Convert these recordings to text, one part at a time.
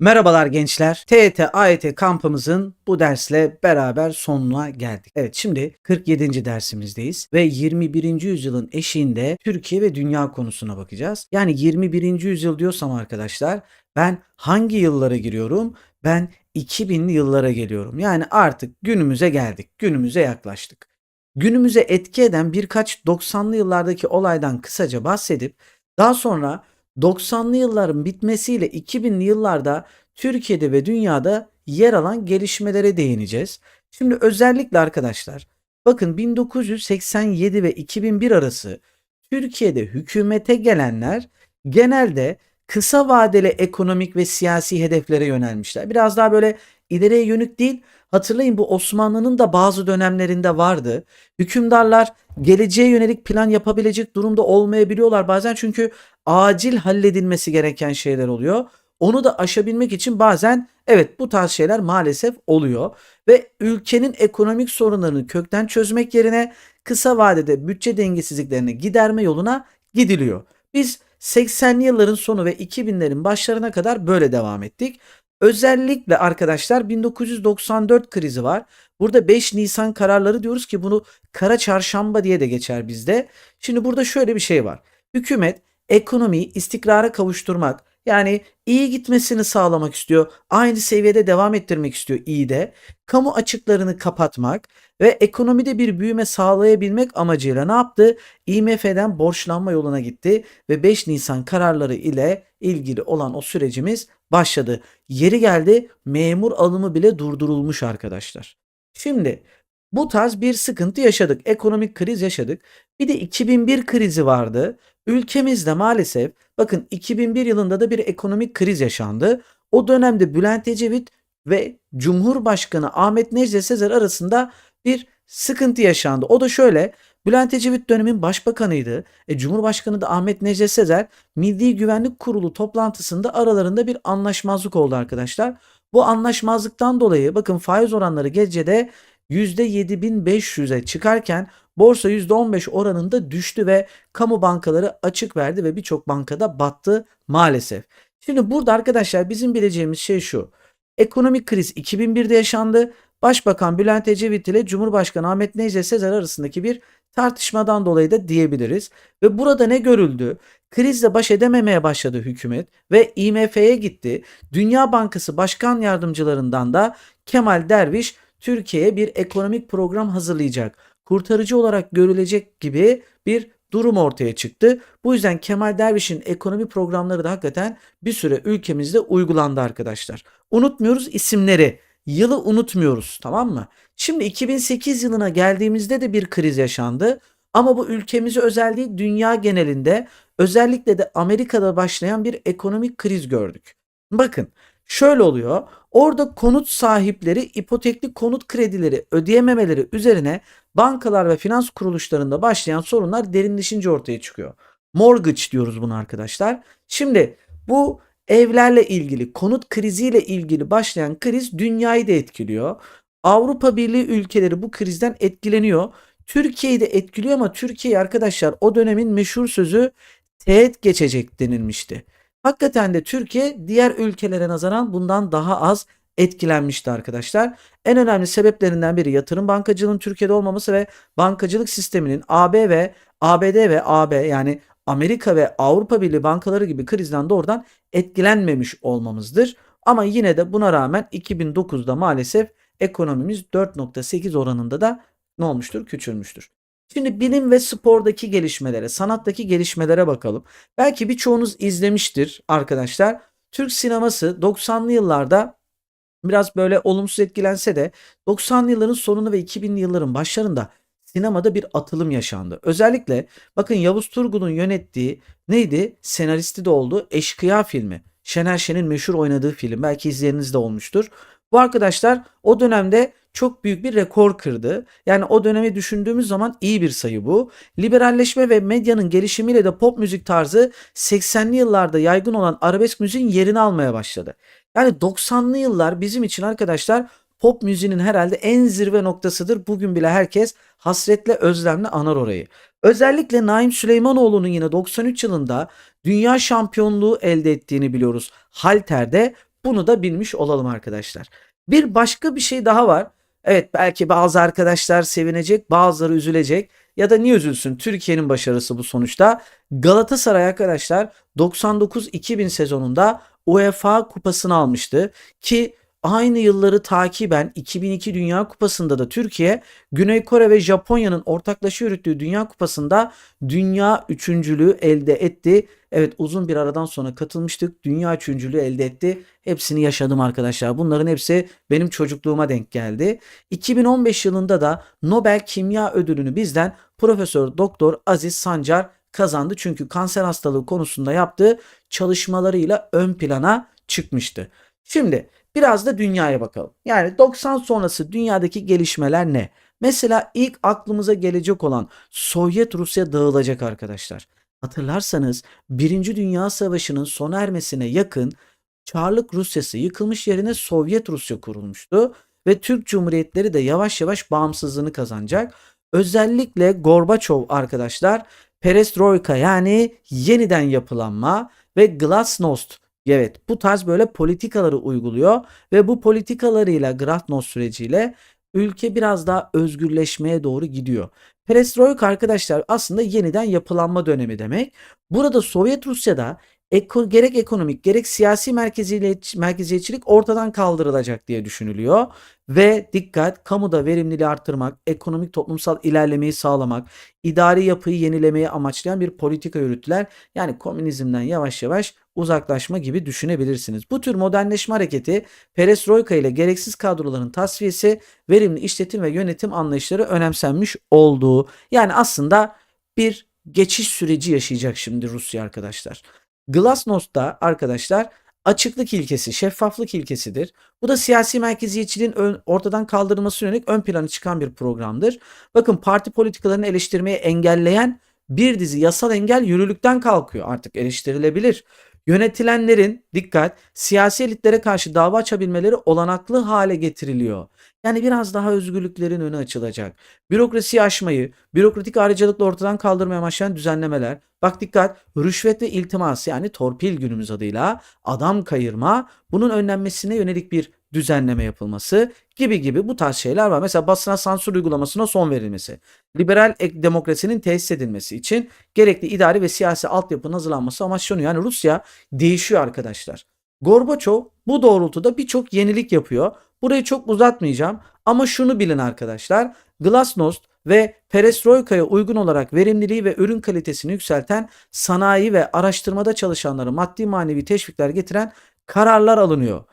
Merhabalar gençler. TET AYT kampımızın bu dersle beraber sonuna geldik. Evet şimdi 47. dersimizdeyiz ve 21. yüzyılın eşiğinde Türkiye ve dünya konusuna bakacağız. Yani 21. yüzyıl diyorsam arkadaşlar ben hangi yıllara giriyorum? Ben 2000'li yıllara geliyorum. Yani artık günümüze geldik. Günümüze yaklaştık. Günümüze etki eden birkaç 90'lı yıllardaki olaydan kısaca bahsedip daha sonra 90'lı yılların bitmesiyle 2000'li yıllarda Türkiye'de ve dünyada yer alan gelişmelere değineceğiz. Şimdi özellikle arkadaşlar bakın 1987 ve 2001 arası Türkiye'de hükümete gelenler genelde kısa vadeli ekonomik ve siyasi hedeflere yönelmişler. Biraz daha böyle ileriye yönük değil. Hatırlayın bu Osmanlı'nın da bazı dönemlerinde vardı. Hükümdarlar geleceğe yönelik plan yapabilecek durumda olmayabiliyorlar bazen çünkü acil halledilmesi gereken şeyler oluyor. Onu da aşabilmek için bazen evet bu tarz şeyler maalesef oluyor ve ülkenin ekonomik sorunlarını kökten çözmek yerine kısa vadede bütçe dengesizliklerini giderme yoluna gidiliyor. Biz 80'li yılların sonu ve 2000'lerin başlarına kadar böyle devam ettik. Özellikle arkadaşlar 1994 krizi var. Burada 5 Nisan kararları diyoruz ki bunu kara çarşamba diye de geçer bizde. Şimdi burada şöyle bir şey var. Hükümet ekonomiyi istikrara kavuşturmak yani iyi gitmesini sağlamak istiyor. Aynı seviyede devam ettirmek istiyor iyi de. Kamu açıklarını kapatmak ve ekonomide bir büyüme sağlayabilmek amacıyla ne yaptı? IMF'den borçlanma yoluna gitti ve 5 Nisan kararları ile ilgili olan o sürecimiz başladı. Yeri geldi memur alımı bile durdurulmuş arkadaşlar. Şimdi bu tarz bir sıkıntı yaşadık. Ekonomik kriz yaşadık. Bir de 2001 krizi vardı. Ülkemizde maalesef bakın 2001 yılında da bir ekonomik kriz yaşandı. O dönemde Bülent Ecevit ve Cumhurbaşkanı Ahmet Necdet Sezer arasında bir sıkıntı yaşandı. O da şöyle Bülent Ecevit dönemin başbakanıydı. E, Cumhurbaşkanı da Ahmet Necdet Sezer Milli Güvenlik Kurulu toplantısında aralarında bir anlaşmazlık oldu arkadaşlar. Bu anlaşmazlıktan dolayı bakın faiz oranları gecede %7500'e çıkarken borsa %15 oranında düştü ve kamu bankaları açık verdi ve birçok bankada battı maalesef. Şimdi burada arkadaşlar bizim bileceğimiz şey şu. Ekonomik kriz 2001'de yaşandı. Başbakan Bülent Ecevit ile Cumhurbaşkanı Ahmet Necdet Sezer arasındaki bir tartışmadan dolayı da diyebiliriz. Ve burada ne görüldü? Krizle baş edememeye başladı hükümet ve IMF'ye gitti. Dünya Bankası Başkan Yardımcılarından da Kemal Derviş Türkiye'ye bir ekonomik program hazırlayacak. Kurtarıcı olarak görülecek gibi bir durum ortaya çıktı. Bu yüzden Kemal Derviş'in ekonomi programları da hakikaten bir süre ülkemizde uygulandı arkadaşlar. Unutmuyoruz isimleri. Yılı unutmuyoruz tamam mı? Şimdi 2008 yılına geldiğimizde de bir kriz yaşandı. Ama bu ülkemize özel değil dünya genelinde özellikle de Amerika'da başlayan bir ekonomik kriz gördük. Bakın şöyle oluyor. Orada konut sahipleri ipotekli konut kredileri ödeyememeleri üzerine bankalar ve finans kuruluşlarında başlayan sorunlar derinleşince ortaya çıkıyor. Mortgage diyoruz bunu arkadaşlar. Şimdi bu evlerle ilgili, konut kriziyle ilgili başlayan kriz dünyayı da etkiliyor. Avrupa Birliği ülkeleri bu krizden etkileniyor. Türkiye'yi de etkiliyor ama Türkiye arkadaşlar o dönemin meşhur sözü teğet geçecek denilmişti. Hakikaten de Türkiye diğer ülkelere nazaran bundan daha az etkilenmişti arkadaşlar. En önemli sebeplerinden biri yatırım bankacılığının Türkiye'de olmaması ve bankacılık sisteminin AB ve ABD ve AB yani Amerika ve Avrupa Birliği bankaları gibi krizden doğrudan etkilenmemiş olmamızdır. Ama yine de buna rağmen 2009'da maalesef ekonomimiz 4.8 oranında da ne olmuştur? Küçülmüştür. Şimdi bilim ve spordaki gelişmelere, sanattaki gelişmelere bakalım. Belki birçoğunuz izlemiştir arkadaşlar. Türk sineması 90'lı yıllarda biraz böyle olumsuz etkilense de 90'lı yılların sonunu ve 2000'li yılların başlarında sinemada bir atılım yaşandı. Özellikle bakın Yavuz Turgul'un yönettiği neydi? Senaristi de oldu. Eşkıya filmi. Şener Şen'in meşhur oynadığı film. Belki izleyeniniz de olmuştur. Bu arkadaşlar o dönemde çok büyük bir rekor kırdı. Yani o dönemi düşündüğümüz zaman iyi bir sayı bu. Liberalleşme ve medyanın gelişimiyle de pop müzik tarzı 80'li yıllarda yaygın olan arabesk müziğin yerini almaya başladı. Yani 90'lı yıllar bizim için arkadaşlar pop müziğinin herhalde en zirve noktasıdır. Bugün bile herkes hasretle özlemle anar orayı. Özellikle Naim Süleymanoğlu'nun yine 93 yılında dünya şampiyonluğu elde ettiğini biliyoruz. Halter'de Bunu da bilmiş olalım arkadaşlar. Bir başka bir şey daha var. Evet belki bazı arkadaşlar sevinecek, bazıları üzülecek ya da niye üzülsün? Türkiye'nin başarısı bu sonuçta. Galatasaray arkadaşlar 99-2000 sezonunda UEFA kupasını almıştı ki aynı yılları takiben 2002 Dünya Kupası'nda da Türkiye Güney Kore ve Japonya'nın ortaklaşa yürüttüğü Dünya Kupası'nda dünya üçüncülüğü elde etti. Evet uzun bir aradan sonra katılmıştık. Dünya üçüncülüğü elde etti. Hepsini yaşadım arkadaşlar. Bunların hepsi benim çocukluğuma denk geldi. 2015 yılında da Nobel Kimya Ödülünü bizden Profesör Doktor Aziz Sancar kazandı. Çünkü kanser hastalığı konusunda yaptığı çalışmalarıyla ön plana çıkmıştı. Şimdi biraz da dünyaya bakalım. Yani 90 sonrası dünyadaki gelişmeler ne? Mesela ilk aklımıza gelecek olan Sovyet Rusya dağılacak arkadaşlar. Hatırlarsanız 1. Dünya Savaşı'nın sona ermesine yakın Çarlık Rusyası yıkılmış yerine Sovyet Rusya kurulmuştu ve Türk Cumhuriyetleri de yavaş yavaş bağımsızlığını kazanacak. Özellikle Gorbaçov arkadaşlar perestroika yani yeniden yapılanma ve glasnost evet bu tarz böyle politikaları uyguluyor ve bu politikalarıyla glasnost süreciyle ülke biraz daha özgürleşmeye doğru gidiyor. Perestroika arkadaşlar aslında yeniden yapılanma dönemi demek. Burada Sovyet Rusya'da eko, gerek ekonomik gerek siyasi merkeziyetçilik ortadan kaldırılacak diye düşünülüyor. Ve dikkat kamuda verimliliği arttırmak, ekonomik toplumsal ilerlemeyi sağlamak, idari yapıyı yenilemeyi amaçlayan bir politika yürüttüler. Yani komünizmden yavaş yavaş uzaklaşma gibi düşünebilirsiniz. Bu tür modernleşme hareketi perestroika ile gereksiz kadroların tasfiyesi, verimli işletim ve yönetim anlayışları önemsenmiş olduğu. Yani aslında bir geçiş süreci yaşayacak şimdi Rusya arkadaşlar. Glasnost'ta arkadaşlar açıklık ilkesi, şeffaflık ilkesidir. Bu da siyasi merkeziyetçiliğin ortadan kaldırılması yönelik ön plana çıkan bir programdır. Bakın parti politikalarını eleştirmeyi engelleyen bir dizi yasal engel yürürlükten kalkıyor. Artık eleştirilebilir. Yönetilenlerin dikkat siyasi elitlere karşı dava açabilmeleri olanaklı hale getiriliyor. Yani biraz daha özgürlüklerin önü açılacak. Bürokrasiyi aşmayı, bürokratik ayrıcalıkla ortadan kaldırmaya amaçlayan düzenlemeler. Bak dikkat rüşvet ve iltimas yani torpil günümüz adıyla adam kayırma bunun önlenmesine yönelik bir düzenleme yapılması gibi gibi bu tarz şeyler var. Mesela basına sansür uygulamasına son verilmesi, liberal demokrasinin tesis edilmesi için gerekli idari ve siyasi altyapının hazırlanması amaçlanıyor. Yani Rusya değişiyor arkadaşlar. Gorbaçov bu doğrultuda birçok yenilik yapıyor. Burayı çok uzatmayacağım ama şunu bilin arkadaşlar. Glasnost ve perestroikaya uygun olarak verimliliği ve ürün kalitesini yükselten sanayi ve araştırmada çalışanları maddi manevi teşvikler getiren kararlar alınıyor.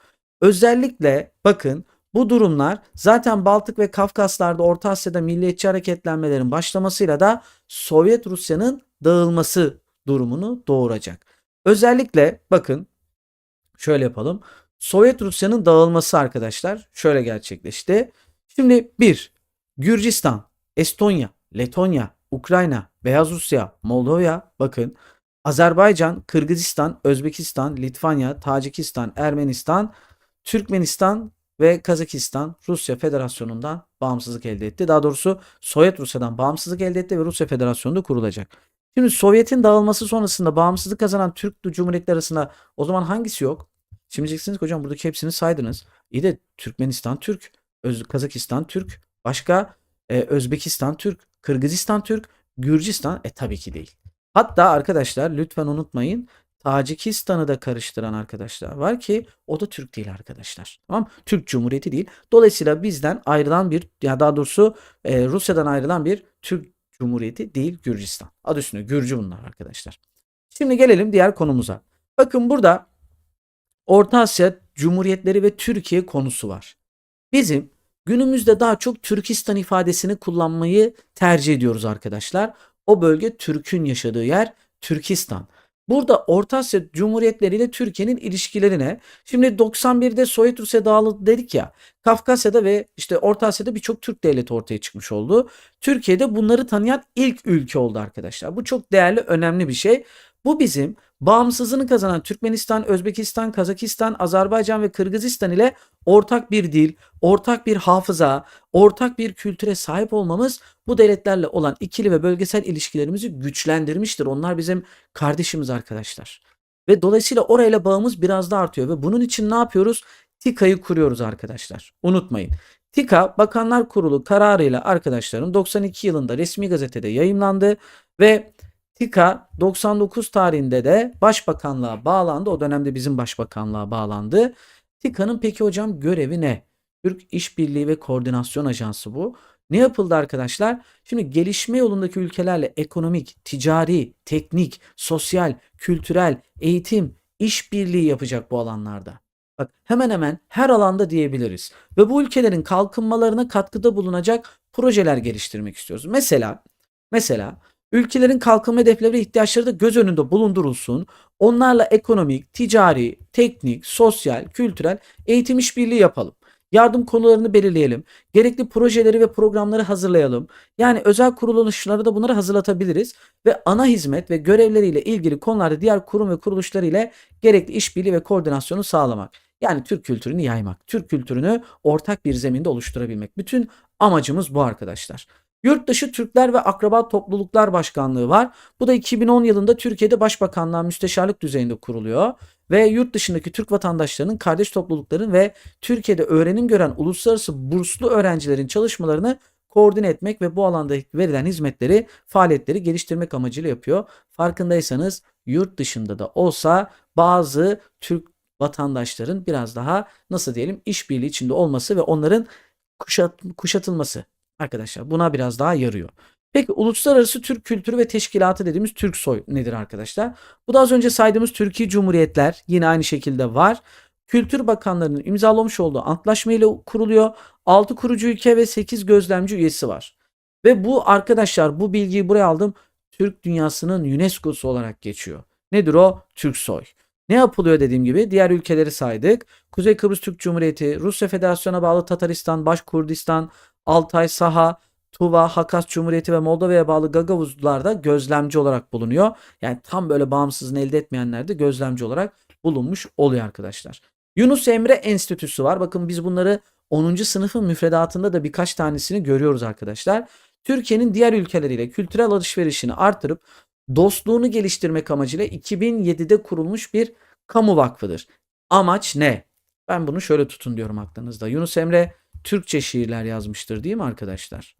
Özellikle bakın bu durumlar zaten Baltık ve Kafkaslar'da Orta Asya'da milliyetçi hareketlenmelerin başlamasıyla da Sovyet Rusya'nın dağılması durumunu doğuracak. Özellikle bakın şöyle yapalım. Sovyet Rusya'nın dağılması arkadaşlar şöyle gerçekleşti. Şimdi bir Gürcistan, Estonya, Letonya, Ukrayna, Beyaz Rusya, Moldova bakın Azerbaycan, Kırgızistan, Özbekistan, Litvanya, Tacikistan, Ermenistan, Türkmenistan ve Kazakistan Rusya Federasyonu'ndan bağımsızlık elde etti. Daha doğrusu Sovyet Rusya'dan bağımsızlık elde etti ve Rusya Federasyonu da kurulacak. Şimdi Sovyet'in dağılması sonrasında bağımsızlık kazanan Türk Cumhuriyetleri arasında o zaman hangisi yok? Şimdi diyeceksiniz hocam buradaki hepsini saydınız. İyi de Türkmenistan Türk, Öz Kazakistan Türk, başka e, Özbekistan Türk, Kırgızistan Türk, Gürcistan e tabii ki değil. Hatta arkadaşlar lütfen unutmayın Tacikistan'ı da karıştıran arkadaşlar var ki o da Türk değil arkadaşlar. Tamam Türk Cumhuriyeti değil. Dolayısıyla bizden ayrılan bir ya daha doğrusu e, Rusya'dan ayrılan bir Türk Cumhuriyeti değil Gürcistan. Adı üstünde Gürcü bunlar arkadaşlar. Şimdi gelelim diğer konumuza. Bakın burada Orta Asya Cumhuriyetleri ve Türkiye konusu var. Bizim günümüzde daha çok Türkistan ifadesini kullanmayı tercih ediyoruz arkadaşlar. O bölge Türk'ün yaşadığı yer Türkistan. Burada Orta Asya Cumhuriyetleri ile Türkiye'nin ilişkilerine şimdi 91'de Sovyet Rusya dağıldı dedik ya Kafkasya'da ve işte Orta Asya'da birçok Türk devleti ortaya çıkmış oldu. Türkiye'de bunları tanıyan ilk ülke oldu arkadaşlar. Bu çok değerli önemli bir şey. Bu bizim bağımsızlığını kazanan Türkmenistan, Özbekistan, Kazakistan, Azerbaycan ve Kırgızistan ile ortak bir dil, ortak bir hafıza, ortak bir kültüre sahip olmamız bu devletlerle olan ikili ve bölgesel ilişkilerimizi güçlendirmiştir. Onlar bizim kardeşimiz arkadaşlar. Ve dolayısıyla orayla bağımız biraz da artıyor ve bunun için ne yapıyoruz? TİKA'yı kuruyoruz arkadaşlar. Unutmayın. TİKA Bakanlar Kurulu kararıyla arkadaşlarım 92 yılında resmi gazetede yayımlandı ve TİKA 99 tarihinde de başbakanlığa bağlandı. O dönemde bizim başbakanlığa bağlandı. TİKA'nın peki hocam görevi ne? Türk İşbirliği ve Koordinasyon Ajansı bu. Ne yapıldı arkadaşlar? Şimdi gelişme yolundaki ülkelerle ekonomik, ticari, teknik, sosyal, kültürel, eğitim, işbirliği yapacak bu alanlarda. Bak hemen hemen her alanda diyebiliriz. Ve bu ülkelerin kalkınmalarına katkıda bulunacak projeler geliştirmek istiyoruz. Mesela mesela ülkelerin kalkınma hedefleri ve ihtiyaçları da göz önünde bulundurulsun. Onlarla ekonomik, ticari, teknik, sosyal, kültürel eğitim işbirliği yapalım. Yardım konularını belirleyelim. Gerekli projeleri ve programları hazırlayalım. Yani özel kuruluşlara da bunları hazırlatabiliriz ve ana hizmet ve görevleriyle ilgili konularda diğer kurum ve kuruluşlar ile gerekli işbirliği ve koordinasyonu sağlamak. Yani Türk kültürünü yaymak, Türk kültürünü ortak bir zeminde oluşturabilmek. Bütün amacımız bu arkadaşlar. Yurtdışı Türkler ve Akraba Topluluklar Başkanlığı var. Bu da 2010 yılında Türkiye'de Başbakanlığa müsteşarlık düzeyinde kuruluyor ve yurt dışındaki Türk vatandaşlarının kardeş toplulukların ve Türkiye'de öğrenim gören uluslararası burslu öğrencilerin çalışmalarını koordine etmek ve bu alanda verilen hizmetleri, faaliyetleri geliştirmek amacıyla yapıyor. Farkındaysanız yurt dışında da olsa bazı Türk vatandaşların biraz daha nasıl diyelim işbirliği içinde olması ve onların kuşat, kuşatılması arkadaşlar buna biraz daha yarıyor. Peki uluslararası Türk kültürü ve teşkilatı dediğimiz Türksoy nedir arkadaşlar? Bu da az önce saydığımız Türkiye Cumhuriyetler yine aynı şekilde var. Kültür Bakanlarının imzalamış olduğu antlaşma ile kuruluyor. 6 kurucu ülke ve 8 gözlemci üyesi var. Ve bu arkadaşlar bu bilgiyi buraya aldım. Türk dünyasının UNESCO'su olarak geçiyor. Nedir o? Türksoy. Ne yapılıyor dediğim gibi diğer ülkeleri saydık. Kuzey Kıbrıs Türk Cumhuriyeti, Rusya Federasyonu'na bağlı Tataristan, Başkurdistan, Altay Saha, Tuva, Hakas Cumhuriyeti ve Moldova'ya bağlı Gagavuzlarda gözlemci olarak bulunuyor. Yani tam böyle bağımsızlığını elde etmeyenler de gözlemci olarak bulunmuş oluyor arkadaşlar. Yunus Emre Enstitüsü var. Bakın biz bunları 10. sınıfın müfredatında da birkaç tanesini görüyoruz arkadaşlar. Türkiye'nin diğer ülkeleriyle kültürel alışverişini artırıp dostluğunu geliştirmek amacıyla 2007'de kurulmuş bir kamu vakfıdır. Amaç ne? Ben bunu şöyle tutun diyorum aklınızda. Yunus Emre Türkçe şiirler yazmıştır değil mi arkadaşlar?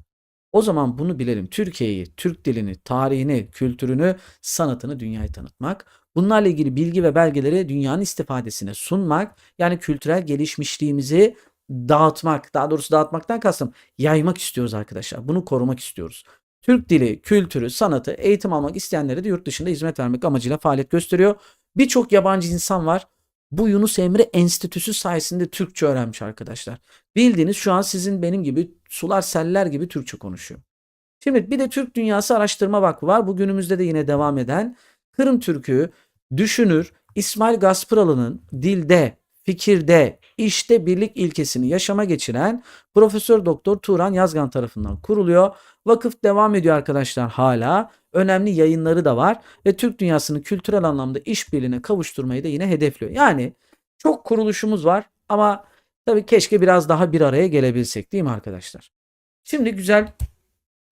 O zaman bunu bilelim. Türkiye'yi, Türk dilini, tarihini, kültürünü, sanatını dünyaya tanıtmak. Bunlarla ilgili bilgi ve belgeleri dünyanın istifadesine sunmak. Yani kültürel gelişmişliğimizi dağıtmak. Daha doğrusu dağıtmaktan kastım yaymak istiyoruz arkadaşlar. Bunu korumak istiyoruz. Türk dili, kültürü, sanatı, eğitim almak isteyenlere de yurt dışında hizmet vermek amacıyla faaliyet gösteriyor. Birçok yabancı insan var. Bu Yunus Emre Enstitüsü sayesinde Türkçe öğrenmiş arkadaşlar. Bildiğiniz şu an sizin benim gibi sular seller gibi Türkçe konuşuyor. Şimdi bir de Türk Dünyası Araştırma Vakfı var. Bu günümüzde de yine devam eden Kırım Türk'ü düşünür İsmail Gaspıralı'nın dilde, fikirde, işte birlik ilkesini yaşama geçiren Profesör Doktor Turan Yazgan tarafından kuruluyor. Vakıf devam ediyor arkadaşlar hala. Önemli yayınları da var ve Türk dünyasını kültürel anlamda işbirliğine kavuşturmayı da yine hedefliyor. Yani çok kuruluşumuz var ama tabii keşke biraz daha bir araya gelebilsek değil mi arkadaşlar? Şimdi güzel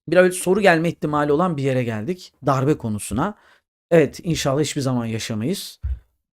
bir soru gelme ihtimali olan bir yere geldik. Darbe konusuna. Evet inşallah hiçbir zaman yaşamayız.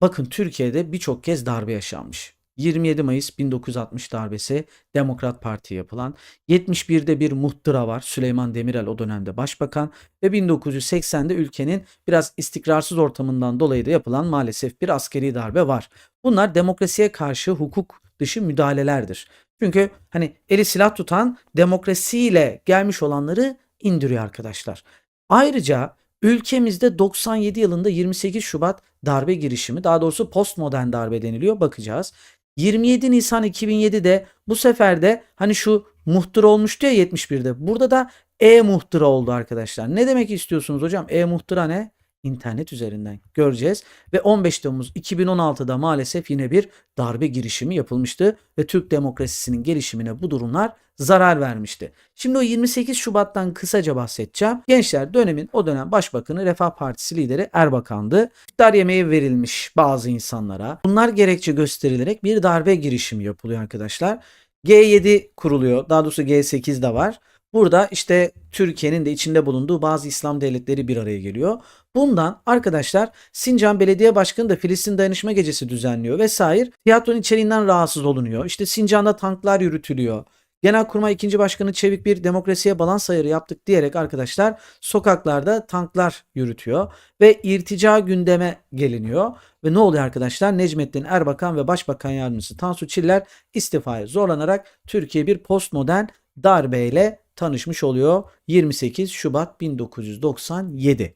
Bakın Türkiye'de birçok kez darbe yaşanmış. 27 Mayıs 1960 darbesi Demokrat Parti yapılan 71'de bir muhtıra var Süleyman Demirel o dönemde başbakan ve 1980'de ülkenin biraz istikrarsız ortamından dolayı da yapılan maalesef bir askeri darbe var. Bunlar demokrasiye karşı hukuk dışı müdahalelerdir. Çünkü hani eli silah tutan demokrasiyle gelmiş olanları indiriyor arkadaşlar. Ayrıca ülkemizde 97 yılında 28 Şubat darbe girişimi daha doğrusu postmodern darbe deniliyor bakacağız. 27 Nisan 2007'de bu sefer de hani şu muhtıra olmuştu ya 71'de. Burada da e-muhtıra oldu arkadaşlar. Ne demek istiyorsunuz hocam? E-muhtıra ne? İnternet üzerinden göreceğiz. Ve 15 Temmuz 2016'da maalesef yine bir darbe girişimi yapılmıştı ve Türk demokrasisinin gelişimine bu durumlar zarar vermişti. Şimdi o 28 Şubat'tan kısaca bahsedeceğim. Gençler dönemin o dönem başbakanı Refah Partisi lideri Erbakan'dı. İftar yemeği verilmiş bazı insanlara. Bunlar gerekçe gösterilerek bir darbe girişimi yapılıyor arkadaşlar. G7 kuruluyor. Daha doğrusu G8 de var. Burada işte Türkiye'nin de içinde bulunduğu bazı İslam devletleri bir araya geliyor. Bundan arkadaşlar Sincan Belediye Başkanı da Filistin Dayanışma Gecesi düzenliyor vesaire. Tiyatronun içeriğinden rahatsız olunuyor. İşte Sincan'da tanklar yürütülüyor. Genelkurmay 2. Başkanı Çevik bir demokrasiye balans ayarı yaptık diyerek arkadaşlar sokaklarda tanklar yürütüyor ve irtica gündeme geliniyor. Ve ne oluyor arkadaşlar? Necmettin Erbakan ve Başbakan Yardımcısı Tansu Çiller istifaya zorlanarak Türkiye bir postmodern darbeyle tanışmış oluyor 28 Şubat 1997.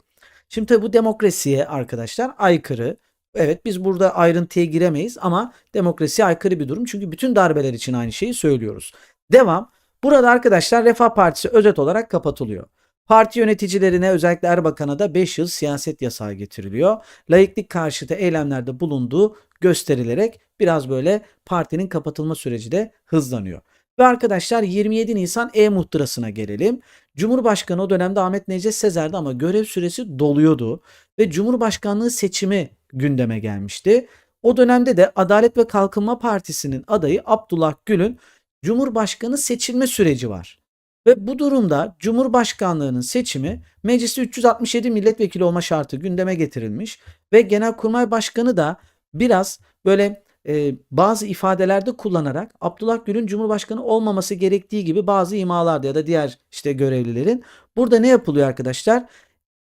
Şimdi tabii bu demokrasiye arkadaşlar aykırı. Evet biz burada ayrıntıya giremeyiz ama demokrasiye aykırı bir durum. Çünkü bütün darbeler için aynı şeyi söylüyoruz. Devam. Burada arkadaşlar Refah Partisi özet olarak kapatılıyor. Parti yöneticilerine özellikle Erbakan'a da 5 yıl siyaset yasağı getiriliyor. Laiklik karşıtı eylemlerde bulunduğu gösterilerek biraz böyle partinin kapatılma süreci de hızlanıyor. Ve arkadaşlar 27 Nisan e-muhtırasına gelelim. Cumhurbaşkanı o dönemde Ahmet Necdet Sezer'di ama görev süresi doluyordu ve Cumhurbaşkanlığı seçimi gündeme gelmişti. O dönemde de Adalet ve Kalkınma Partisi'nin adayı Abdullah Gül'ün Cumhurbaşkanı seçilme süreci var. Ve bu durumda Cumhurbaşkanlığının seçimi mecliste 367 milletvekili olma şartı gündeme getirilmiş ve Genelkurmay Başkanı da biraz böyle e, bazı ifadelerde kullanarak Abdullah Gül'ün Cumhurbaşkanı olmaması gerektiği gibi bazı imalarda ya da diğer işte görevlilerin burada ne yapılıyor arkadaşlar?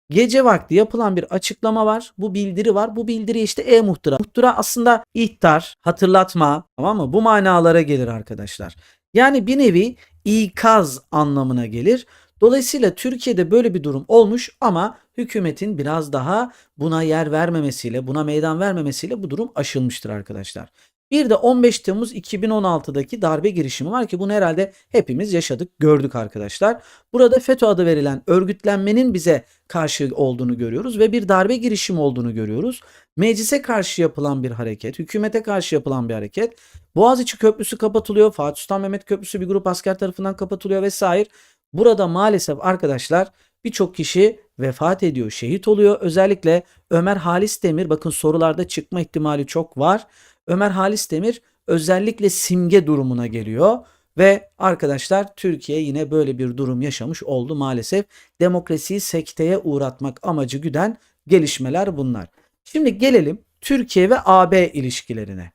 Gece vakti yapılan bir açıklama var. Bu bildiri var. Bu bildiri işte e-muhtıra. Muhtıra aslında ihtar, hatırlatma tamam mı? Bu manalara gelir arkadaşlar. Yani bir nevi ikaz anlamına gelir. Dolayısıyla Türkiye'de böyle bir durum olmuş ama hükümetin biraz daha buna yer vermemesiyle, buna meydan vermemesiyle bu durum aşılmıştır arkadaşlar. Bir de 15 Temmuz 2016'daki darbe girişimi var ki bunu herhalde hepimiz yaşadık, gördük arkadaşlar. Burada FETÖ adı verilen örgütlenmenin bize karşı olduğunu görüyoruz ve bir darbe girişimi olduğunu görüyoruz. Meclise karşı yapılan bir hareket, hükümete karşı yapılan bir hareket. Boğaziçi Köprüsü kapatılıyor, Fatih Sultan Mehmet Köprüsü bir grup asker tarafından kapatılıyor vesaire. Burada maalesef arkadaşlar birçok kişi vefat ediyor, şehit oluyor. Özellikle Ömer Halis Demir bakın sorularda çıkma ihtimali çok var. Ömer Halis Demir özellikle simge durumuna geliyor ve arkadaşlar Türkiye yine böyle bir durum yaşamış oldu maalesef. Demokrasiyi sekteye uğratmak amacı güden gelişmeler bunlar. Şimdi gelelim Türkiye ve AB ilişkilerine.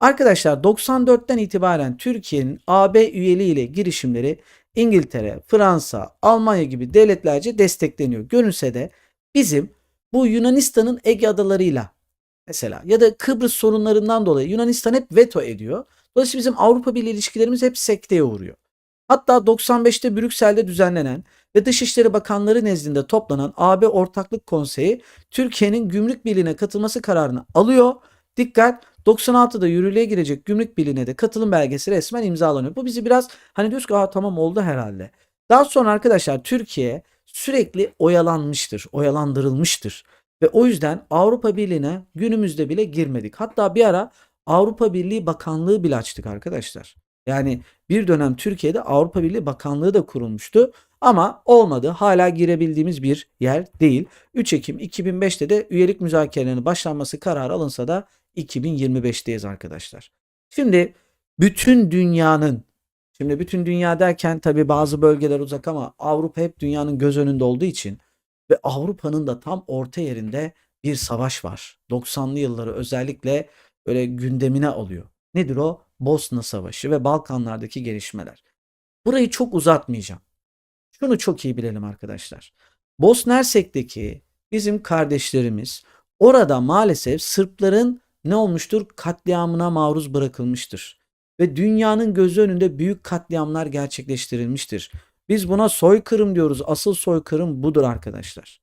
Arkadaşlar 94'ten itibaren Türkiye'nin AB üyeliğiyle girişimleri İngiltere, Fransa, Almanya gibi devletlerce destekleniyor. Görünse de bizim bu Yunanistan'ın Ege adalarıyla mesela ya da Kıbrıs sorunlarından dolayı Yunanistan hep veto ediyor. Dolayısıyla bizim Avrupa Birliği ilişkilerimiz hep sekteye uğruyor. Hatta 95'te Brüksel'de düzenlenen ve Dışişleri Bakanları nezdinde toplanan AB Ortaklık Konseyi Türkiye'nin Gümrük Birliği'ne katılması kararını alıyor. Dikkat 96'da yürürlüğe girecek Gümrük Birliği'ne de katılım belgesi resmen imzalanıyor. Bu bizi biraz hani diyoruz ki tamam oldu herhalde. Daha sonra arkadaşlar Türkiye sürekli oyalanmıştır, oyalandırılmıştır. Ve o yüzden Avrupa Birliği'ne günümüzde bile girmedik. Hatta bir ara Avrupa Birliği Bakanlığı bile açtık arkadaşlar. Yani bir dönem Türkiye'de Avrupa Birliği Bakanlığı da kurulmuştu. Ama olmadı. Hala girebildiğimiz bir yer değil. 3 Ekim 2005'te de üyelik müzakerelerinin başlanması kararı alınsa da 2025'teyiz arkadaşlar. Şimdi bütün dünyanın şimdi bütün dünya derken tabii bazı bölgeler uzak ama Avrupa hep dünyanın göz önünde olduğu için ve Avrupa'nın da tam orta yerinde bir savaş var. 90'lı yılları özellikle böyle gündemine alıyor. Nedir o? Bosna Savaşı ve Balkanlardaki gelişmeler. Burayı çok uzatmayacağım. Şunu çok iyi bilelim arkadaşlar. Bosna Hersek'teki bizim kardeşlerimiz orada maalesef Sırpların ne olmuştur? Katliamına maruz bırakılmıştır. Ve dünyanın gözü önünde büyük katliamlar gerçekleştirilmiştir. Biz buna soykırım diyoruz. Asıl soykırım budur arkadaşlar.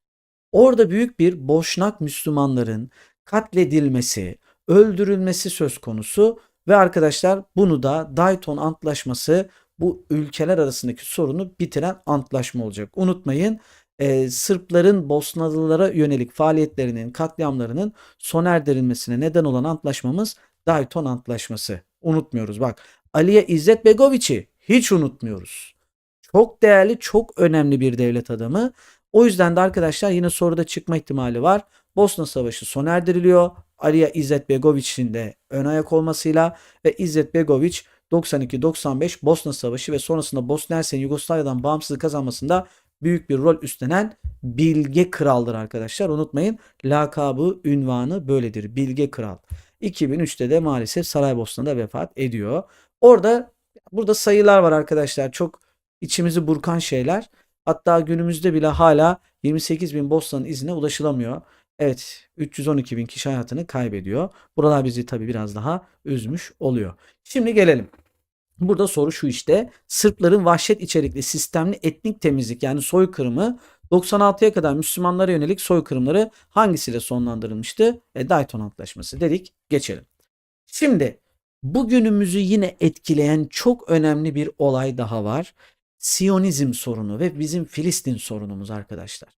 Orada büyük bir boşnak Müslümanların katledilmesi, öldürülmesi söz konusu ve arkadaşlar bunu da Dayton Antlaşması bu ülkeler arasındaki sorunu bitiren antlaşma olacak. Unutmayın e, Sırpların Bosnalılara yönelik faaliyetlerinin, katliamlarının sona erdirilmesine neden olan antlaşmamız Dayton Antlaşması. Unutmuyoruz bak. Aliye İzzet Begoviç'i hiç unutmuyoruz. Çok değerli, çok önemli bir devlet adamı. O yüzden de arkadaşlar yine soruda çıkma ihtimali var. Bosna Savaşı sona erdiriliyor. Aliya İzzet Begoviç'in de ön ayak olmasıyla ve İzzet Begoviç 92-95 Bosna Savaşı ve sonrasında Bosna Hersek Yugoslavya'dan bağımsızlık kazanmasında büyük bir rol üstlenen Bilge Kral'dır arkadaşlar. Unutmayın lakabı, ünvanı böyledir. Bilge Kral. 2003'te de maalesef Saraybosna'da vefat ediyor. Orada burada sayılar var arkadaşlar. Çok içimizi burkan şeyler. Hatta günümüzde bile hala 28 bin Bosna'nın izine ulaşılamıyor. Evet 312 bin kişi hayatını kaybediyor. Buralar bizi tabii biraz daha üzmüş oluyor. Şimdi gelelim. Burada soru şu işte. Sırpların vahşet içerikli sistemli etnik temizlik yani soykırımı 96'ya kadar Müslümanlara yönelik soykırımları hangisiyle sonlandırılmıştı? E, Dayton Antlaşması dedik. Geçelim. Şimdi bugünümüzü yine etkileyen çok önemli bir olay daha var. Siyonizm sorunu ve bizim Filistin sorunumuz arkadaşlar.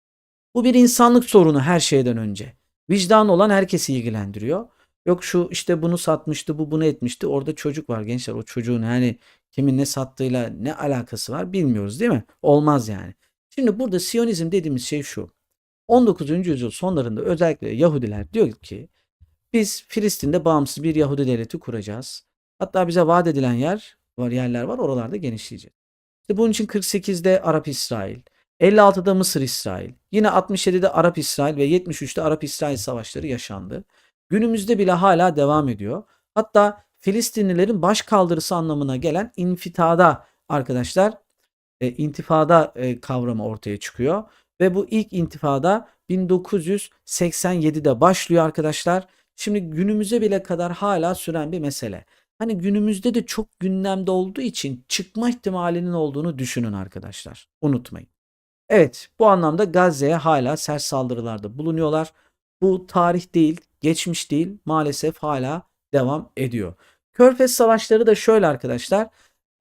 Bu bir insanlık sorunu her şeyden önce. Vicdan olan herkesi ilgilendiriyor. Yok şu işte bunu satmıştı, bu bunu etmişti. Orada çocuk var gençler. O çocuğun yani kimin ne sattığıyla ne alakası var bilmiyoruz değil mi? Olmaz yani. Şimdi burada Siyonizm dediğimiz şey şu. 19. yüzyıl sonlarında özellikle Yahudiler diyor ki biz Filistin'de bağımsız bir Yahudi devleti kuracağız. Hatta bize vaat edilen yer var yerler var oralarda genişleyeceğiz. İşte bunun için 48'de Arap İsrail, 56'da Mısır İsrail, yine 67'de Arap İsrail ve 73'te Arap İsrail savaşları yaşandı. Günümüzde bile hala devam ediyor. Hatta Filistinlilerin baş kaldırısı anlamına gelen infitada arkadaşlar e, intifada e, kavramı ortaya çıkıyor. Ve bu ilk intifada 1987'de başlıyor arkadaşlar. Şimdi günümüze bile kadar hala süren bir mesele. Hani günümüzde de çok gündemde olduğu için çıkma ihtimalinin olduğunu düşünün arkadaşlar. Unutmayın. Evet bu anlamda Gazze'ye hala sert saldırılarda bulunuyorlar. Bu tarih değil, geçmiş değil maalesef hala devam ediyor. Körfez savaşları da şöyle arkadaşlar.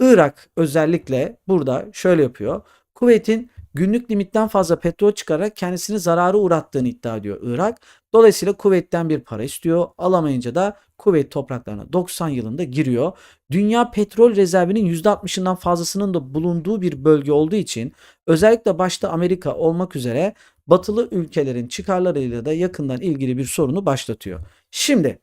Irak özellikle burada şöyle yapıyor. Kuveyt'in günlük limitten fazla petrol çıkararak kendisini zarara uğrattığını iddia ediyor Irak. Dolayısıyla Kuveyt'ten bir para istiyor. Alamayınca da Kuveyt topraklarına 90 yılında giriyor. Dünya petrol rezervinin %60'ından fazlasının da bulunduğu bir bölge olduğu için özellikle başta Amerika olmak üzere batılı ülkelerin çıkarlarıyla da yakından ilgili bir sorunu başlatıyor. Şimdi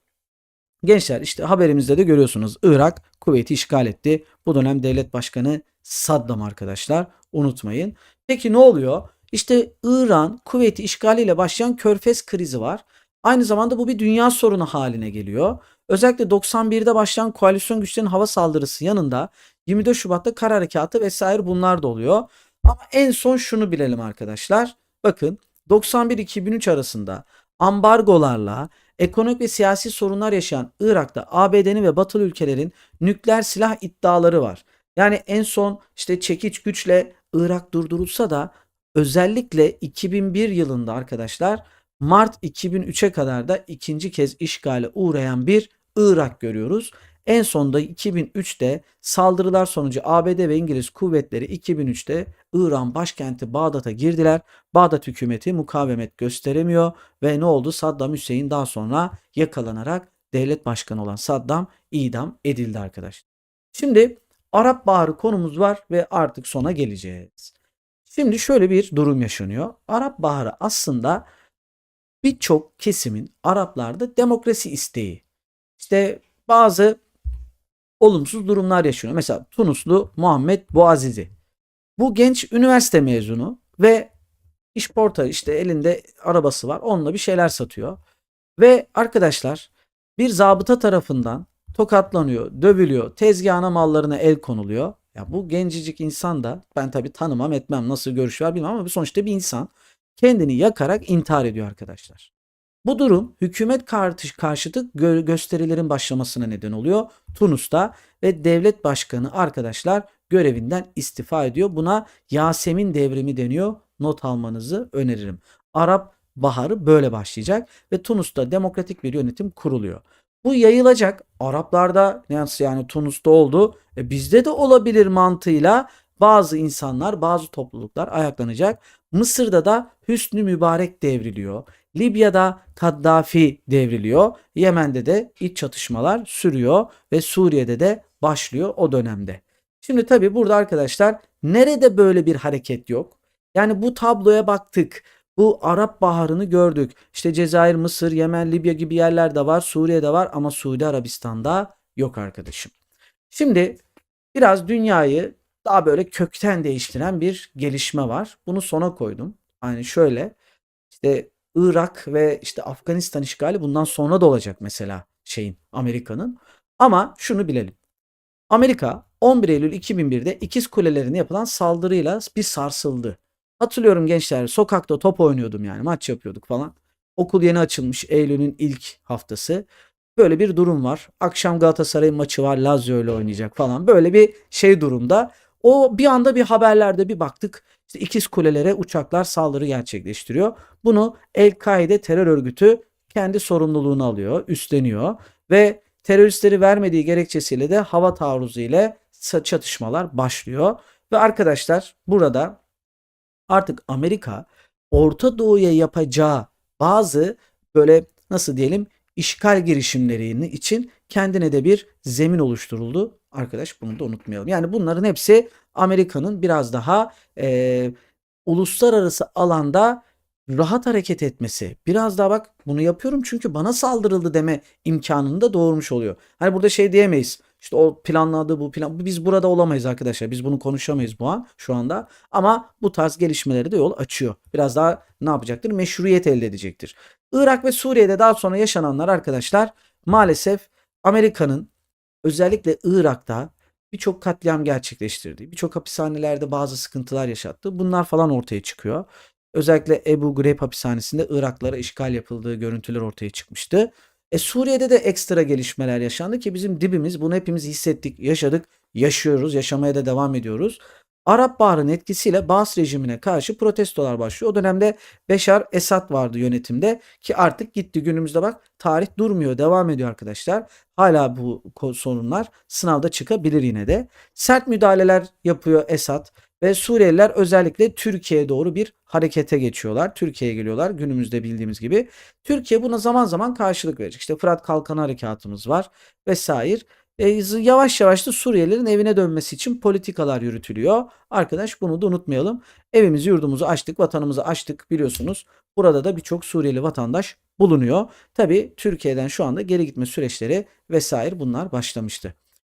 gençler işte haberimizde de görüyorsunuz Irak Kuveyt'i işgal etti. Bu dönem devlet başkanı Saddam arkadaşlar unutmayın. Peki ne oluyor? İşte İran Kuveyt'i işgaliyle başlayan Körfez krizi var. Aynı zamanda bu bir dünya sorunu haline geliyor. Özellikle 91'de başlayan koalisyon güçlerinin hava saldırısı yanında 24 Şubat'ta kar harekatı vesaire bunlar da oluyor. Ama en son şunu bilelim arkadaşlar. Bakın 91-2003 arasında ambargolarla ekonomik ve siyasi sorunlar yaşayan Irak'ta ABD'nin ve batılı ülkelerin nükleer silah iddiaları var. Yani en son işte çekiç güçle Irak durdurulsa da özellikle 2001 yılında arkadaşlar Mart 2003'e kadar da ikinci kez işgale uğrayan bir Irak görüyoruz. En sonunda 2003'te saldırılar sonucu ABD ve İngiliz kuvvetleri 2003'te İran başkenti Bağdat'a girdiler. Bağdat hükümeti mukavemet gösteremiyor ve ne oldu? Saddam Hüseyin daha sonra yakalanarak devlet başkanı olan Saddam idam edildi arkadaşlar. Şimdi Arap Baharı konumuz var ve artık sona geleceğiz. Şimdi şöyle bir durum yaşanıyor. Arap Baharı aslında birçok kesimin Araplarda demokrasi isteği. İşte bazı olumsuz durumlar yaşanıyor. Mesela Tunuslu Muhammed Boazizi. Bu genç üniversite mezunu ve iş porta işte elinde arabası var. Onunla bir şeyler satıyor. Ve arkadaşlar bir zabıta tarafından tokatlanıyor, dövülüyor, tezgahına mallarına el konuluyor. Ya bu gencicik insan da ben tabii tanımam etmem nasıl görüş var bilmem ama sonuçta bir insan kendini yakarak intihar ediyor arkadaşlar. Bu durum hükümet karşıtı gö- gösterilerin başlamasına neden oluyor Tunus'ta ve devlet başkanı arkadaşlar görevinden istifa ediyor. Buna Yasemin devrimi deniyor. Not almanızı öneririm. Arap Baharı böyle başlayacak ve Tunus'ta demokratik bir yönetim kuruluyor. Bu yayılacak. Araplarda nasıl yani Tunus'ta oldu. E bizde de olabilir mantığıyla bazı insanlar, bazı topluluklar ayaklanacak. Mısır'da da Hüsnü Mübarek devriliyor. Libya'da Kaddafi devriliyor. Yemen'de de iç çatışmalar sürüyor ve Suriye'de de başlıyor o dönemde. Şimdi tabii burada arkadaşlar nerede böyle bir hareket yok? Yani bu tabloya baktık. Bu Arap Baharı'nı gördük. İşte Cezayir, Mısır, Yemen, Libya gibi yerlerde var. Suriye'de var ama Suudi Arabistan'da yok arkadaşım. Şimdi biraz dünyayı daha böyle kökten değiştiren bir gelişme var. Bunu sona koydum. Yani şöyle işte Irak ve işte Afganistan işgali bundan sonra da olacak mesela şeyin Amerika'nın. Ama şunu bilelim. Amerika 11 Eylül 2001'de İkiz Kulelerine yapılan saldırıyla bir sarsıldı. Hatırlıyorum gençler sokakta top oynuyordum yani maç yapıyorduk falan. Okul yeni açılmış Eylül'ün ilk haftası. Böyle bir durum var. Akşam Galatasaray'ın maçı var Lazio ile oynayacak falan. Böyle bir şey durumda. O bir anda bir haberlerde bir baktık. İşte İkiz Kulelere uçaklar saldırı gerçekleştiriyor. Bunu El-Kaide terör örgütü kendi sorumluluğunu alıyor, üstleniyor ve teröristleri vermediği gerekçesiyle de hava taarruzu ile çatışmalar başlıyor. Ve arkadaşlar burada artık Amerika Orta Doğu'ya yapacağı bazı böyle nasıl diyelim işgal girişimleri için kendine de bir zemin oluşturuldu. Arkadaş bunu da unutmayalım. Yani bunların hepsi Amerika'nın biraz daha e, uluslararası alanda rahat hareket etmesi. Biraz daha bak bunu yapıyorum çünkü bana saldırıldı deme imkanını da doğurmuş oluyor. Hani burada şey diyemeyiz. İşte o planladığı bu plan. Biz burada olamayız arkadaşlar. Biz bunu konuşamayız bu an şu anda. Ama bu tarz gelişmeleri de yol açıyor. Biraz daha ne yapacaktır? Meşruiyet elde edecektir. Irak ve Suriye'de daha sonra yaşananlar arkadaşlar maalesef Amerika'nın özellikle Irak'ta birçok katliam gerçekleştirdiği, birçok hapishanelerde bazı sıkıntılar yaşattı. Bunlar falan ortaya çıkıyor. Özellikle Ebu Ghraib hapishanesinde Iraklara işgal yapıldığı görüntüler ortaya çıkmıştı. E Suriye'de de ekstra gelişmeler yaşandı ki bizim dibimiz bunu hepimiz hissettik, yaşadık, yaşıyoruz, yaşamaya da devam ediyoruz. Arap Baharı'nın etkisiyle Baas rejimine karşı protestolar başlıyor. O dönemde Beşar Esad vardı yönetimde ki artık gitti günümüzde bak tarih durmuyor devam ediyor arkadaşlar. Hala bu sorunlar sınavda çıkabilir yine de. Sert müdahaleler yapıyor Esad ve Suriyeliler özellikle Türkiye'ye doğru bir harekete geçiyorlar. Türkiye'ye geliyorlar günümüzde bildiğimiz gibi. Türkiye buna zaman zaman karşılık verecek. İşte Fırat Kalkanı Harekatımız var vesaire. E, yavaş yavaş da Suriyelilerin evine dönmesi için politikalar yürütülüyor. Arkadaş bunu da unutmayalım. Evimizi yurdumuzu açtık, vatanımızı açtık biliyorsunuz. Burada da birçok Suriyeli vatandaş bulunuyor. Tabi Türkiye'den şu anda geri gitme süreçleri vesaire bunlar başlamıştı.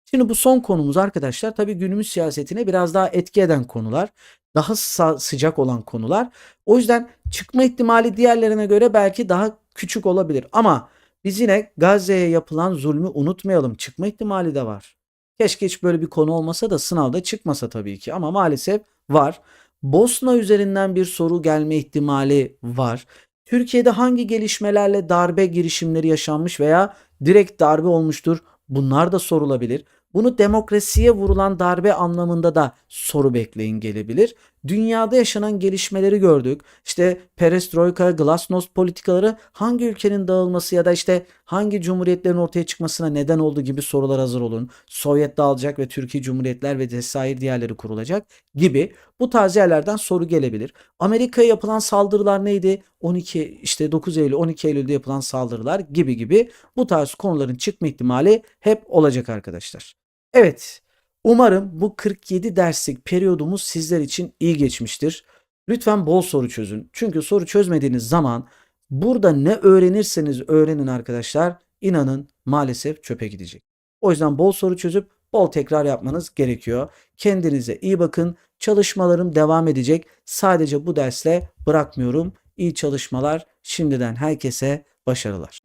Şimdi bu son konumuz arkadaşlar tabi günümüz siyasetine biraz daha etki eden konular. Daha sıcak olan konular. O yüzden çıkma ihtimali diğerlerine göre belki daha küçük olabilir. Ama biz yine Gazze'ye yapılan zulmü unutmayalım. Çıkma ihtimali de var. Keşke hiç böyle bir konu olmasa da sınavda çıkmasa tabii ki ama maalesef var. Bosna üzerinden bir soru gelme ihtimali var. Türkiye'de hangi gelişmelerle darbe girişimleri yaşanmış veya direkt darbe olmuştur? Bunlar da sorulabilir. Bunu demokrasiye vurulan darbe anlamında da soru bekleyin gelebilir. Dünyada yaşanan gelişmeleri gördük. İşte perestroika, glasnost politikaları hangi ülkenin dağılması ya da işte hangi cumhuriyetlerin ortaya çıkmasına neden oldu gibi sorular hazır olun. Sovyet dağılacak ve Türkiye Cumhuriyetler ve vesaire diğerleri kurulacak gibi bu tarz yerlerden soru gelebilir. Amerika'ya yapılan saldırılar neydi? 12 işte 9 Eylül 12 Eylül'de yapılan saldırılar gibi gibi bu tarz konuların çıkma ihtimali hep olacak arkadaşlar. Evet, umarım bu 47 derslik periyodumuz sizler için iyi geçmiştir. Lütfen bol soru çözün. Çünkü soru çözmediğiniz zaman burada ne öğrenirseniz öğrenin arkadaşlar inanın maalesef çöpe gidecek. O yüzden bol soru çözüp bol tekrar yapmanız gerekiyor. Kendinize iyi bakın. Çalışmalarım devam edecek. Sadece bu dersle bırakmıyorum. İyi çalışmalar. Şimdiden herkese başarılar.